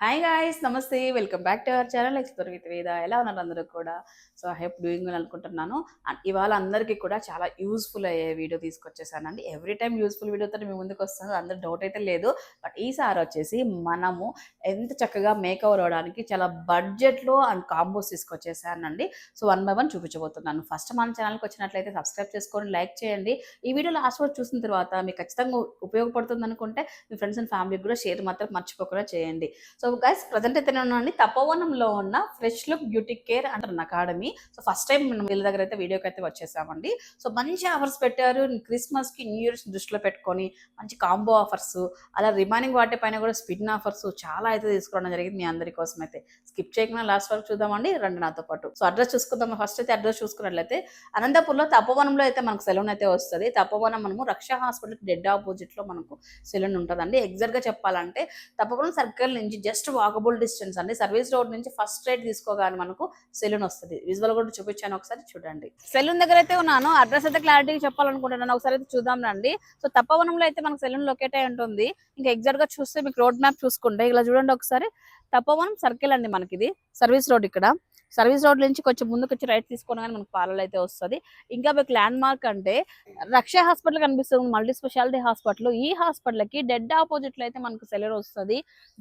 Hi guys నమస్తే. Welcome back to our channel explore with Veda ఎలా ఉన్నారు అందరూ కూడా? సో ఐ హెప్ డూయింగ్ అని అనుకుంటున్నాను. అండ్ ఇవాళ అందరికీ కూడా చాలా యూస్ఫుల్ అయ్యే వీడియో తీసుకొచ్చేసానండి. ఎవ్రీ టైం యూస్ఫుల్ వీడియోతో మీ ముందుకు వస్తాను అందరు డౌట్ అయితే లేదు. బట్ ఈసారి వచ్చేసి మనము ఎంత చక్కగా మేకవర్ అవడానికి చాలా బడ్జెట్లో అండ్ కాంబోస్ తీసుకొచ్చేసానండి. సో వన్ బై వన్ చూపించబోతున్నాను. ఫస్ట్ మన ఛానల్కి వచ్చినట్లయితే సబ్స్క్రైబ్ చేసుకొని లైక్ చేయండి. ఈ వీడియో లాస్ట్ వరకు చూసిన తర్వాత మీకు ఖచ్చితంగా ఉపయోగపడుతుంది అనుకుంటే మీ ఫ్రెండ్స్ అండ్ ఫ్యామిలీకి కూడా షేర్ మాత్రం మర్చిపోకుండా చేయండి. సో సో గైస్ ప్రజెంట్ అయితే నేను ఉన్నాను తపోవనంలో ఉన్న ఫ్రెష్ లుక్ బ్యూటీ కేర్ అంటారు అకాడమీ. సో ఫస్ట్ టైం మనం వీళ్ళ దగ్గర అయితే వీడియోకి అయితే వచ్చేసామండి. సో మంచి ఆఫర్స్ పెట్టారు. క్రిస్మస్కి న్యూ ఇయర్స్ దృష్టిలో పెట్టుకొని మంచి కాంబో ఆఫర్స్ అలా రిమైనింగ్ వాటి పైన కూడా స్పిన్ ఆఫర్స్ చాలా అయితే తీసుకోవడం జరిగింది మీ అందరి కోసం అయితే. స్కిప్ చేయకుండా లాస్ట్ వరకు చూద్దామండి. రండి నాతో పాటు. సో అడ్రస్ చూసుకుందాం. ఫస్ట్ అయితే అడ్రస్ చూసుకున్నట్లయితే అనంతపూర్లో తపోవనంలో అయితే మనకు సెలూన్ అయితే వస్తుంది. తపోవనం మనము రక్ష హాస్పిటల్ డెడ్ ఆపోజిట్లో మనకు సెలూన్ ఉంటుందండి. ఎగ్జాక్ట్గా చెప్పాలంటే తపోవనం సర్కిల్ నుంచి జస్ట్ వాకబుల్ డిస్టెన్స్ అండి. సర్వీస్ రోడ్ నుంచి ఫస్ట్ స్ట్రైట్ తీసుకోగానే మనకు సెలూన్ వస్తుంది. విజువల్ కూడా చూపించాను ఒకసారి చూడండి. సెలూన్ దగ్గర అయితే ఉన్నాను. అడ్రస్ అయితే క్లారిటీ చెప్పాలనుకుంటున్నాను. ఒకసారి అయితే చూద్దాం రండి. సో తప్పవనంలో అయితే మనకు సెలూన్ లొకేట్ అయి ఉంటుంది. ఇంకా ఎగ్జాక్ట్గా చూస్తే మీకు రోడ్ మ్యాప్ చూసుకుంటే ఇలా చూడండి ఒకసారి. తప్పవనం సర్కిల్ అండి మనకి ఇది సర్వీస్ రోడ్ ఇక్కడ. సర్వీస్ రోడ్ నుంచి కొంచెం ముందుకు వచ్చి రైట్ తీసుకోగానే మనకు పాలలు అయితే వస్తుంది. ఇంకా మీకు ల్యాండ్ మార్క్ అంటే రక్ష హాస్పిటల్ కనిపిస్తుంది. Multi specialty hospital. ఈ హాస్పిటల్కి డెడ్ ఆపోజిట్లో అయితే మనకు సెలర్ వస్తుంది.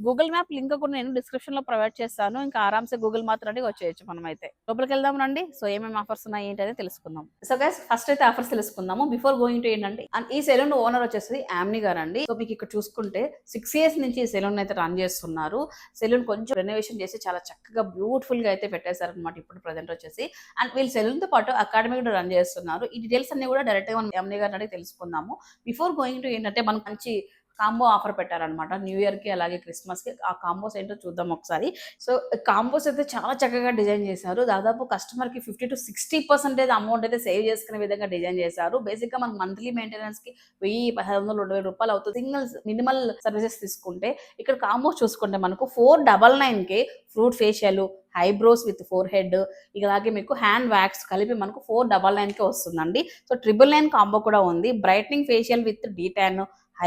గూగుల్ మ్యాప్ లింక్ కూడా నేను డిస్క్రిప్షన్లో ప్రొవైడ్ చేస్తాను. ఇంకా ఆరామ్సే గూగుల్ మాత్రం వచ్చేయచ్చు మనం అయితే లోపలికి వెళ్దాం రండి. సో ఏమేమి ఆఫర్స్ ఉన్నాయి ఏంటి అనేది తెలుసుకుందాం. సో గైస్ ఫస్ట్ అయితే ఆఫర్స్ తెలుసుకుందాము. బిఫోర్ గోయింగ్ టు ఏంటంటే అండ్ ఈ సెలూన్ ఓనర్ వచ్చేసి యామ్ని గారు అండి. సో మీకు ఇక్కడ చూసుకుంటే సిక్స్ ఇయర్స్ నుంచి ఈ సెలూన్ అయితే రన్ చేస్తున్నారు. సెలూన్ కొంచెం రెనోవేషన్ చేసి చాలా చక్కగా బ్యూటిఫుల్గా అయితే పెట్టారు అనమాట ఇప్పుడు ప్రజెంట్ వచ్చేసి. అండ్ వీళ్ళు సెలూన్తో పాటు అకాడమీ కూడా రన్ చేస్తున్నారు. ఈ డీటెయిల్స్ అన్ని కూడా డైరెక్ట్గా మనం ఎంఏ గారిని అడిగి తెలుసుకుందాము. బిఫోర్ గోయింగ్ టు ఏంటంటే మనకు మంచి కాంబో ఆఫర్ పెట్టారనమాట న్యూ ఇయర్కి అలాగే క్రిస్మస్కి ఆ కాంబోస్ ఏంటో చూద్దాం ఒకసారి. సో కాంబోస్ అయితే చాలా చక్కగా డిజైన్ చేశారు. దాదాపు కస్టమర్కి fifty to sixty percentage amount అయితే సేవ్ చేసుకునే విధంగా డిజైన్ చేశారు. బేసిక్గా మంత్లీ మెయింటెనెన్స్కి వెయ్యి పదహారు వందలు రెండు వేల రూపాయలు అవుతుంది. సింగిల్ మినిమల్ సర్వీసెస్ తీసుకుంటే ఇక్కడ కాంబోస్ చూసుకుంటే మనకు ఫోర్ డబల్ నైన్కి fruit facial eyebrows with forehead ఇలాగే మీకు హ్యాండ్ వ్యాక్స్ కలిపి మనకు ఫోర్ డబల్ నైన్కే వస్తుందండి. సో ట్రిపుల్ నైన్ కాంబో కూడా ఉంది. Brightening facial with detan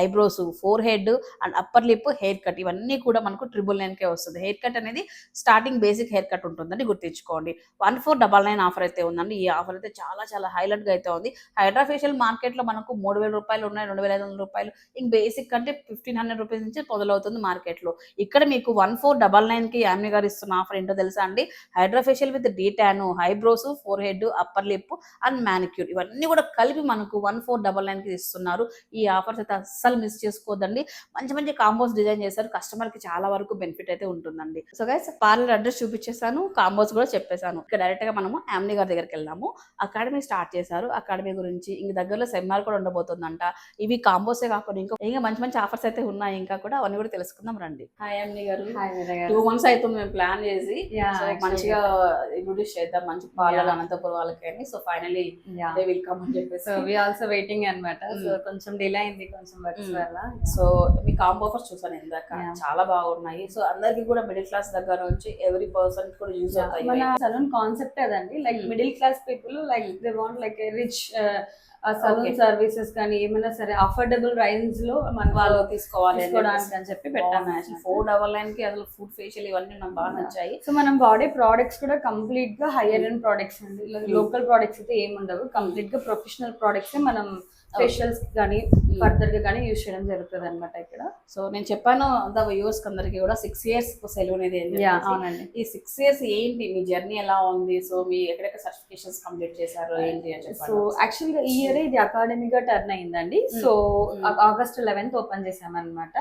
eyebrows forehead and upper lip hair cut ఇవన్నీ కూడా మనకు ట్రిబుల్ నైన్కే వస్తుంది. హెయిర్ కట్ అనేది స్టార్టింగ్ బేసిక్ హెయిర్ కట్ ఉంటుందండి గుర్తించుకోండి. One four double nine offer అయితే ఉందండి. ఈ ఆఫర్ అయితే చాలా చాలా హైలైట్గా అయితే ఉంది. హైడ్రా ఫేషియల్ మార్కెట్లో మనకు మూడు వేల రూపాయలు ఉన్నాయి రెండు వేల ఐదు వందల రూపాయలు. ఇంక బేసిక్ అంటే ఫిఫ్టీన్ హండ్రెడ్ రూపీస్ నుంచి మొదలవుతుంది మార్కెట్లో. ఇక్కడ మీకు వన్ ఫోర్ డబల్ నైన్కి యామ్ని గారు ఇస్తున్న ఆఫర్ ఏంటో తెలుసా అండి? Hydra facial with detan eyebrows forehead upper lip and manicure ఇవన్నీ కూడా కలిపి మనకు వన్ ఫోర్ డబల్ నైన్కి ఇస్తున్నారు. ఈ ఆఫర్స్ అయితే అస్సలు మిస్ చేసుకోవద్దండి మంచి మంచి కాంబోస్ డిజైన్ చేశారు. కస్టమర్కి చాలా వరకు బెనిఫిట్ అయితే ఉంటుందండి. సో గైస్ పార్లర్ అడ్రస్ చూపించేసాను కాంబోస్ కూడా చెప్పేశాను. ఇక్కడ డైరెక్ట్గా మనము యామ్ని గారి దగ్గరికి వెళ్దాము. అకాడమీ స్టార్ట్ చేశారు. అకాడమీ గురించి ఇంక దగ్గరలో సెమినార్ కూడా ఉండబోతుందంట. ఇవి కాంబోసే కాకుండా ఇంకా ఇంకా మంచి మంచి ఆఫర్స్ అయితే ఉన్నాయి. ఇంకా కూడా అవన్నీ కూడా తెలుసుకుందాం రండి. హాయ్ యామ్ని గారు. టూ మంత్స్ అవుతుంది మేము ప్లాన్ చేసి. సో మంచిగా ఇంట్రొడ్యూస్ చేద్దాం. మంచి పార్లర్ అనంతపురం వాళ్ళకి అని. So finally they will come అని చెప్పేసి. సో వి ఆల్సో వెయిటింగ్ అన్నమాట. సో. కొంచెం డిలే అయింది. కొంచెం వల్ల. సో మీ కాంబో ఆఫర్స్ చూసాను ఇందాక. చాలా బాగున్నాయి. సో అందరికి కూడా మిడిల్ క్లాస్ దగ్గర నుంచి ఎవ్రీ పర్సన్ కూడా యూజ్ అవుతాయి. మన. సలూన్ కాన్సెప్ట్ అదండి? Like. Middle class people like they want like rich salon. Services కానీ ఏమైనా సరే అఫోర్డబుల్ రేంజ్లో మన వాళ్ళు తీసుకోవాలి తీసుకోవడానికి అని చెప్పి పెట్టాను ఫోర్ డబల్ నైన్కి అసలు ఫుడ్ ఫేషియల్ ఇవన్నీ నాకు బాగా. నచ్చాయి. సో మనం వాడే ప్రోడక్ట్స్ కూడా కంప్లీట్గా హైయర్ అండ్. ప్రోడక్ట్స్ అండి. లోకల్ ప్రోడక్ట్స్ అయితే ఏమి ఉండవు. కంప్లీట్గా ప్రొఫెషనల్ ప్రోడక్ట్స్ మనం ఫేషియల్స్ కానీ. ఫర్దర్గా కానీ యూజ్ చేయడం జరుగుతుంది అనమాట ఇక్కడ. సో నేను చెప్పాను వ్యూవర్స్ అందరికి కూడా సిక్స్ ఇయర్స్ సెలూన్ ఇది. అవునండి. ఈ సిక్స్ ఇయర్స్ ఏంటి? మీ జర్నీ ఎలా ఉంది? సో మీ ఎక్కడెక్కడ సర్టిఫికేషన్స్ కంప్లీట్ చేశారు? ఏంటి అని సో చెప్పాను యాక్చువల్గా ఈ ఇయర్ ఇది అకాడమీగా టర్న్ అయిందండి. సో. ఆగస్ట్ లెవెన్త్ ఓపెన్ చేసామన్నమాట.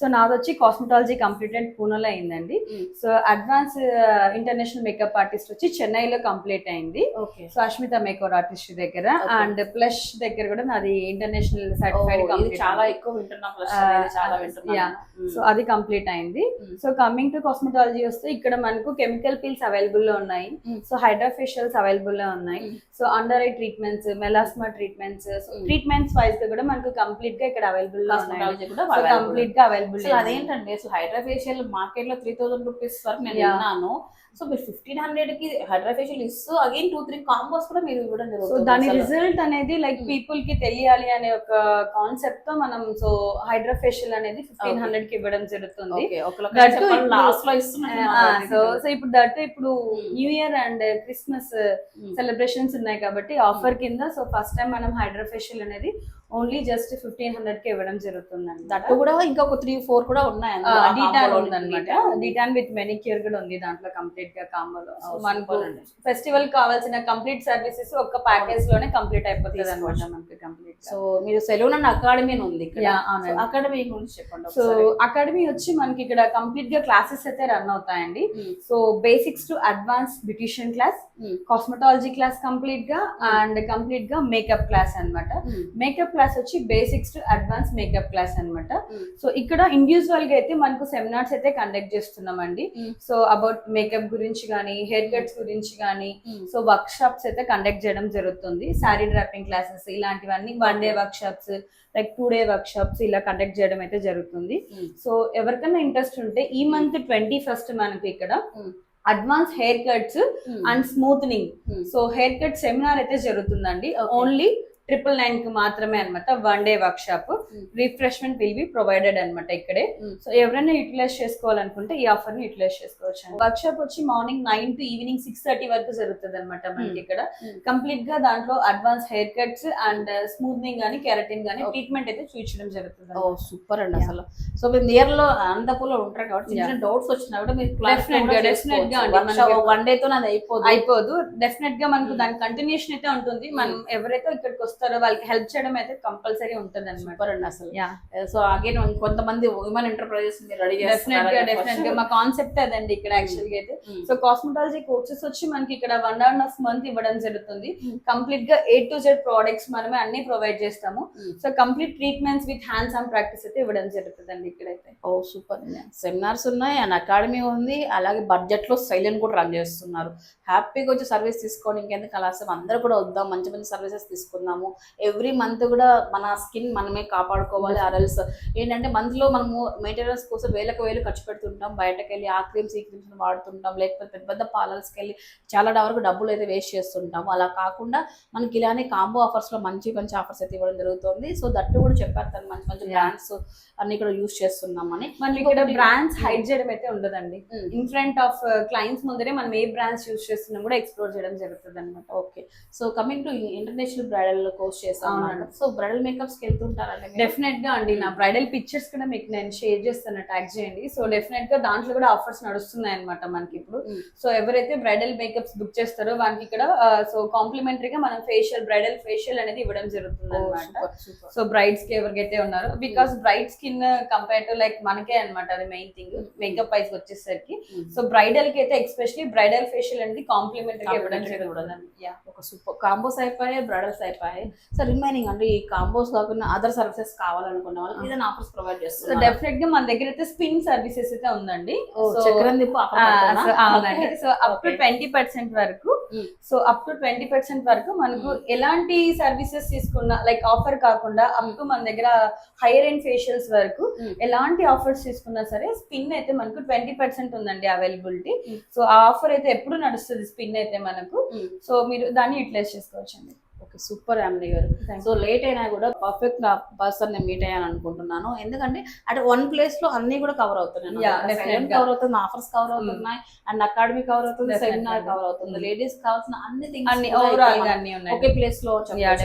సో నాది వచ్చి కాస్మెటాలజీ కంప్లీటెడ్ పూణేలో అయిందండి. So advance international makeup artist వచ్చి చెన్నైలో కంప్లీట్ అయింది సో అష్మిత మేకప్ ఆర్టిస్ట్ దగ్గర. అండ్ ప్లస్ దగ్గర కూడా నాది ఇంటర్నేషనల్ సర్టిఫైడ్ చాలా ఎక్కువ వింటున్నా. సో అది కంప్లీట్ అయింది. సో కమింగ్ టు కాస్మెటాలజీ వస్తే ఇక్కడ మనకు కెమికల్ పిల్స్ అవైలబుల్లో ఉన్నాయి. సో హైడ్రా ఫేషియల్స్ అవైలబుల్లో ఉన్నాయి. So under eye treatments melasma treatments. Treatments వైజ్గా కూడా మనకు కంప్లీట్గా ఇక్కడ అవైలబుల్ సో. కంప్లీట్గా అవైలబుల్ అదేంటండి అసలు హైడ్రా ఫేషియల్ మార్కెట్లో త్రీ థౌసండ్ రూపీస్ వరకు నేను. విన్నాను సో మీరు ఫిఫ్టీన్ హండ్రెడ్కి హైడ్రా ఫేషియల్ ఇస్తూ అగైన్ టూ త్రీ కాంబోస్ కూడా మీరు ఇవ్వడం సో జరుగుతుంది దాని. రిజల్ట్ అనేది లైక్. పీపుల్కి తెలియాలి అనే ఒక కాన్సెప్ట్తో మనం సో హైడ్రా ఫేషియల్ అనేది ఫిఫ్టీన్ హండ్రెడ్కి ఇవ్వడం జరుగుతుంది లాస్ట్లో సో సో ఇప్పుడు దట్ ఇప్పుడు Hmm. New year and Christmas celebrations ఉన్నాయి కాబట్టి ఆఫర్ కింద సో ఫస్ట్ టైం మనం హైడ్రోఫేషియల్ అనేది ఓన్లీ జస్ట్ ఫిఫ్టీన్ హండ్రెడ్కి ఇవ్వడం జరుగుతుంది దట్టు కూడా ఇంకా ఒక త్రీ ఫోర్ కూడా ఉన్నాయి డీటాన్ combo లో ఉంది అనమాట Detan ఉంది. డీటాన్ విత్ మెనిక్యూర్ కూడా ఉంది దాంట్లో కంప్లీట్గా కాంబోలో మనకు. ఫెస్టివల్ కావాల్సిన కంప్లీట్ సర్వీసెస్ ఒక్క ప్యాకేజ్లోనే కంప్లీట్ అయిపోతుంది అనమాట. మనకి కంప్లీట్ సో మీరు సెలూన్ అండ్ అకాడమీ ఉంది. అకాడమీ గురించి చెప్పండి సో. అకాడమీ వచ్చి మనకి ఇక్కడ కంప్లీట్గా క్లాసెస్ అయితే రన్ అవుతాయండి. So basics to advance beautician class. Cosmetology class కంప్లీట్గా అండ్ కంప్లీట్గా మేకప్ క్లాస్ అన్నమాట Mm. మేకప్ క్లాస్ వచ్చి basics to advance makeup class అన్నమాట Mm. సో ఇక్కడ ఇండివిజువల్గా అయితే మనకు సెమినార్స్ అయితే కండక్ట్ చేస్తున్నామండి. సో అబౌట్ మేకప్ గురించి కానీ హెయిర్ కట్స్ గురించి కానీ. సో వర్క్ షాప్స్ అయితే కండక్ట్ చేయడం జరుగుతుంది శారీ డ్రాపింగ్ క్లాసెస్ ఇలాంటివన్నీ one day workshops like two day workshops ఇలా కండక్ట్ చేయడం అయితే జరుగుతుంది. సో ఎవరికైనా ఇంట్రెస్ట్ ఉంటే ఈ మంత్ ట్వంటీ ఫస్ట్ మనకు ఇక్కడ. Advance hair cuts. And smoothening. So hair cut seminar అయితే జరుగుతుందండి. ఓన్లీ ట్రిపుల్ నైన్కి మాత్రమే అనమాట one day workshop. Refreshment will be provided అనమాట ఇక్కడే. సో ఎవరైనా యూటిలైజ్ చేసుకోవాలనుకుంటే ఈ ఆఫర్ని యూటిలైజ్ చేసుకోవచ్చు వర్క్ షాప్ వచ్చి morning nine to evening six thirty వరకు జరుగుతుంది అనమాట మనకి Mm. ఇక్కడ. కంప్లీట్గా దాంట్లో advance hair cuts and smoothening గానీ కెరటిన్ గానీ. ట్రీట్మెంట్ అయితే చూపించడం జరుగుతుంది ఓ సూపర్ అండి. అసలు సో మీరు నియర్లో అనంతపూర్లో ఉంటారు కాబట్టి చిన్న. డౌట్స్ వచ్చినా కూడా మీరు Definitely గా, definitely గా. మనకి- వన్ డే తో అది అయిపోదు అయిపోదు డెఫినెట్గా మనకు. దాని కంటిన్యూషన్ అయితే ఉంటుంది మనం ఎవరైతే ఇక్కడికి వస్తారో వాళ్ళకి హెల్ప్ చేయడం అయితే కంపల్సరీ ఉంటుంది అనమాట అసలు. యా సో అగైన్ కొంతమంది ఉమెన్ ఎంటర్ప్రైజెస్ మీరు రెడీ డెఫినెట్గా డెఫినెట్గా మా కాన్సెప్ట్ అదండి ఇక్కడ యాక్చువల్గా అయితే. సో కాస్మెటాలజీ కోర్సెస్ వచ్చి మనకి ఇక్కడ వన్ అండ్ హాఫ్ మంత్ ఇవ్వడం జరుగుతుంది. కంప్లీట్గా ఏ టు జెడ్ ప్రోడక్ట్స్ మనమే అన్ని ప్రొవైడ్ చేస్తాము. So complete treatments with hands on practice అయితే ఇవ్వడం జరుగుతుంది అండి ఇక్కడైతే. ఓ సూపర్ సెమినార్స్ ఉన్నాయి అండ్ అకాడమీ ఉంది అలాగే బడ్జెట్లో సైలెంట్ కూడా రన్ చేస్తున్నారు. హ్యాపీగా వచ్చి సర్వీస్ తీసుకొని ఇంకెందుకు కలాసం అందరూ కూడా వద్దాం మంచి మంచి సర్వీసెస్ తీసుకుందాము ఎవ్రీ మంత్ కూడా మన స్కిన్ మనమే కాపాడుకోవాలి అరల్స్ ఏంటంటే month లో మనము మెయింటెనెన్స్ కోసం వేలకు వేలు ఖర్చు పెడుతుంటాం బయటకు వెళ్ళి ఆ క్రీమ్స్ ఈ క్రీమ్స్ వాడుతుంటాం లేకపోతే పెద్ద పెద్ద పార్లర్స్కి వెళ్ళి చాలా వరకు డబ్బులు అయితే వేస్ట్ చేస్తుంటాము అలా కాకుండా మనకి ఇలానే కాంబో ఆఫర్స్లో మంచి మంచి ఆఫర్స్ అయితే ఇవ్వడం జరుగుతుంది. సో దట్టు కూడా చెప్పారు తను మంచి మంచి బ్రాండ్స్ అన్ని కూడా యూస్ చేస్తున్నామని. మనకి ఇక్కడ బ్రాండ్స్ హైడ్ చేయడం అయితే ఉండదండి. Mm. In front of clients uh, ముందరే మనం ఏ బ్రాండ్స్ యూస్ చేస్తున్నాం కూడా ఎక్స్ప్లోర్ చేయడం జరుగుతుంది అనమాట okay. So coming to international bridal course చేస్తాం అవునండి. సో బ్రైడల్ మేకప్స్కి వెళ్తుంటారండి? డెఫినెట్గా అండి. నా బ్రైడల్ పిక్చర్స్ కూడా మీకు నేను షేర్ చేస్తాను ట్యాగ్ చేయండి. సో డెఫినెట్గా దాంట్లో కూడా ఆఫర్స్ నడుస్తున్నాయి అనమాట మనకి ఇప్పుడు. సో ఎవరైతే బ్రైడల్ మేకప్స్ బుక్ చేస్తారో వాళ్ళకి ఇక్కడ సో కాంప్లిమెంటరీగా మనం ఫేషియల్ బ్రైడల్ ఫేషియల్ అనేది ఇవ్వడం జరుగుతుంది అనమాట. సో బ్రైడ్స్కి ఎవరికైతే ఉన్నారో because bride skin compare to like మనకే అన్నమాట అది మెయిన్ థింగ్ మేకప్ వైస్ వచ్చేసరికి. సో బ్రైడల్కి అయితే ఎస్పెషలీ బ్రైడల్ ఫేషియల్ అనేది కాంప్లిమెంటరీ ఇవ్వడం జరుగుతుంది. ఒక సూపర్. కాంబోస్ అయిపోయాయి బ్రైడల్స్ అయిపోయాయి సో రిమైనింగ్ అంటే ఈ కాంబోస్ కాకుండా అదర్ సర్వీసెస్ కావాలనుకున్న వాళ్ళకి ఏదైనా ఆఫర్స్ ప్రొవైడ్ సో చేస్తున్నారు డెఫినెట్గా మన దగ్గర అయితే స్పిన్ సర్వీసెస్ అయితే ఉందండి చక్రం పెడుతున్నా? సో అవునండి so up to. Twenty percent వరకు. So up to twenty percent వరకు మనకు Mm. ఎలాంటి సర్వీసెస్ తీసుకున్నా లైక్ ఆఫర్ కాకుండా అప్ టు మన దగ్గర హైయర్ ఎండ్ ఫేషియల్స్ వరకు Mm. ఎలాంటి ఆఫర్స్ తీసుకున్నా సరే స్పిన్ అయితే మనకు ట్వంటీ పర్సెంట్ ఉందండి అవైలబిలిటీ. సో ఆ ఆఫర్ అయితే ఎప్పుడు నడుస్తుంది స్పిన్ అయితే మనకు. సో మీరు దాన్ని యూటిలైజ్ చేసుకోవచ్చు అండి సూపర్ యామిని గారు. సో లేట్ అయినా కూడా పర్ఫెక్ట్ నా పర్సన్ నేను మీట్ అయ్యాను అనుకుంటున్నాను ఎందుకంటే అంటే వన్ ప్లేస్లో అన్ని కూడా కవర్ అవుతున్నాయి. కవర్ అవుతుంది ఆఫర్స్ కవర్ అవుతున్నాయి అండ్ అకాడమీ కవర్ అవుతుంది. సెమినార్ కవర్ అవుతుంది. లేడీస్ కావాల్సిన అన్ని థింగ్స్ ఒకే ప్లేస్లో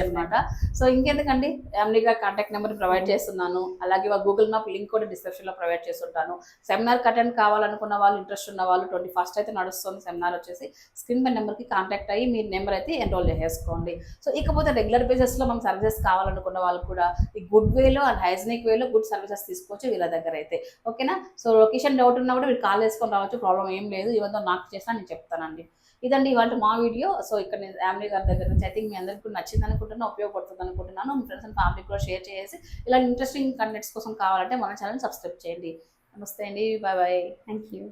అనమాట సో ఇంకెందుకండి ఫ్యామిలీగా కాంటాక్ట్ నెంబర్ ప్రొవైడ్ చేస్తున్నాను. అలాగే గూగుల్ మ్యాప్ లింక్ కూడా డిస్క్రిప్షన్లో ప్రొవైడ్ చేస్తుంటాను. సెమినార్ అటెండ్ కావాలనుకున్న వాళ్ళు ఇంట్రెస్ట్ ఉన్న వాళ్ళు ట్వంటీ ఫస్ట్ అయితే నడుస్తుంది. సెమినార్ వచ్చేసి స్క్రీన్ పై నెంబర్కి కాంటాక్ట్ అయ్యి మీ నెంబర్ అయితే ఎన్రోల్ చేసేసుకోండి. సో ఇకపోతే రెగ్యులర్ బేసిస్లో మనం సర్వీసెస్ కావాలనుకున్న వాళ్ళు కూడా ఈ గుడ్ వేలో అండ్ హైజనిక్ వేలో గుడ్ సర్వీసెస్ తీసుకోవచ్చు వీళ్ళ దగ్గర అయితే. ఓకేనా సో లొకేషన్ డౌట్ ఉన్నా కూడా మీరు కాల్ చేసుకొని రావచ్చు ప్రాబ్లం ఏం లేదు ఇవంతా నాకు చేసినా నేను చెప్తానండి. ఇదండి ఇవాళ మా వీడియో సో ఇక్కడ నేను ఫ్యామిలీ గారి దగ్గర నుంచి ఐ థింక్ మీ అందరికీ కూడా నచ్చింది అనుకుంటున్నాను ఉపయోగపడుతుంది అనుకుంటున్నాను. మీ ఫ్రెండ్స్ అండ్ ఫ్యామిలీ కూడా షేర్ చేసి ఇలా ఇంట్రెస్టింగ్ కంటెంట్స్ కోసం కావాలంటే మన ఛానల్ సబ్స్క్రైబ్ చేయండి. నమస్తే అండి బాయ్ బాయ్ థ్యాంక్ యూ